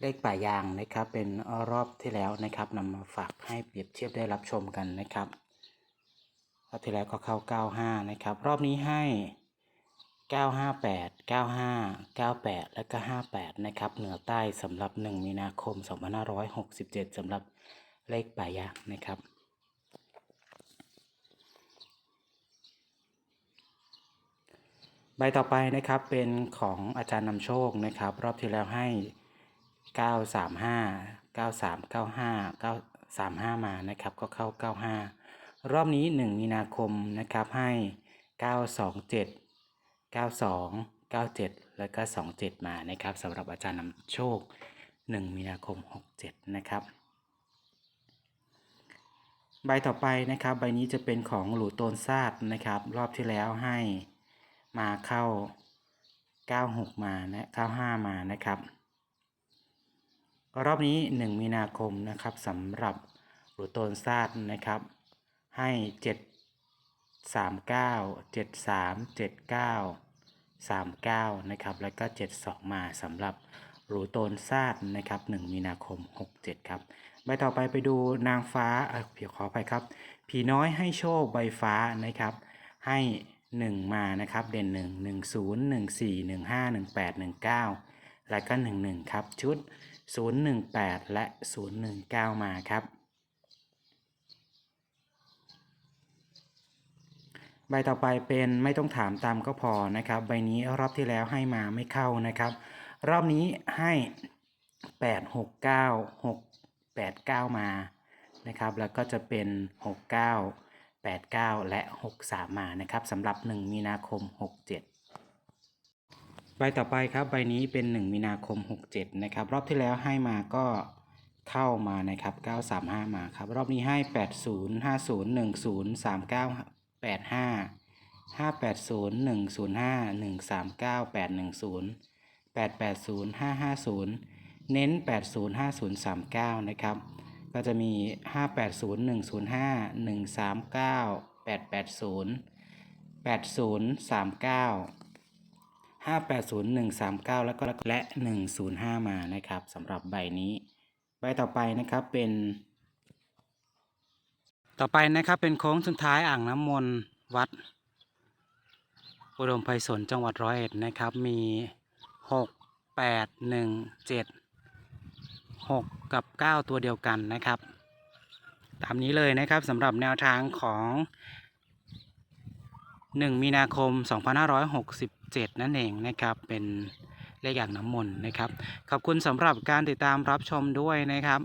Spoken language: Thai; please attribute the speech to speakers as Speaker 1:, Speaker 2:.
Speaker 1: เลขป่ายางนะครับ เป็นรอบที่แล้วนะครับนำมาฝากให้เปรียบเทียบได้รับชมกันนะครับรอบที่แล้วก็เข้า 95 นะครับ รอบนี้ให้ 958 95 98 และก็ 58 นะครับ เหนือใต้สำหรับ 1 มีนาคม 2567สำหรับเลขป่ายางนะครับใบต่อไปนะครับเป็นของอาจารย์นำโชคนะครับ รอบที่แล้วให้ 935 9395 935มานะครับก็เข้า95รอบนี้1มีนาคมนะครับให้927 92 97แล้วก็27มานะครับสำหรับอาจารย์นำโชค1มีนาคม67นะครับใบต่อไปนะครับใบนี้จะเป็นของหลูโตนซาดนะครับ รอบที่แล้วให้มาเข้า 96 มานะ95 มานะครับ รอบนี้ 1 มีนาคมนะครับสำหรับหลูโตนซาดนะครับ ให้ 7 39 73 79 39นะครับแล้วก็ 72 มาสำหรับหลูโตนซาดนะครับ 1 มีนาคม 67 ครับ ใบต่อไปไปดูนางฟ้าเออเพียขอไปครับ ผีน้อยให้โชคใบฟ้านะครับ ให้ 1 มานะครับ เด่น 1 1 0 1 4 1 5 1 8 1 9 และก็ 1 1 ครับชุด 018 และ 019 มาครับ ใบต่อไปเป็นไม่ต้องถามตามก็พอนะครับ ใบนี้รอบที่แล้วให้มาไม่เข้านะครับ รอบนี้ให้ 8 6 9 6 8 9 มานะครับ แล้วก็จะเป็น 69 89 และ 63 มานะครับสำหรับ 1 มีนาคม 67 ใบต่อไปครับใบนี้เป็น 1 มีนาคม 67 นะครับ รอบที่แล้วให้มาก็เข้ามานะครับ 935 มาครับ รอบนี้ให้ 80 50 10 39 85 580 105 139 810 880 550 เน้น 80 50 39 นะครับ ก็จะมี 580 105 139 880 80 39 580 139 แล้วก็และ 105 มานะครับสำหรับใบนี้ ใบต่อไปนะครับเป็น ต่อไปนะครับเป็นโค้งสุดท้ายอ่างน้ำมนต์วัด อุดมไพศาลจังหวัดร้อยเอ็ดนะครับมี 6 8 1 7 6 กับ 9 ตัวเดียวกันนะครับ ตามนี้เลยนะครับสำหรับแนวทางของ 1 มีนาคม 2567 นั่นเองนะครับ เป็นเลขอย่างน้ำมนต์นะครับ ขอบคุณสำหรับการติดตามรับชมด้วยนะครับ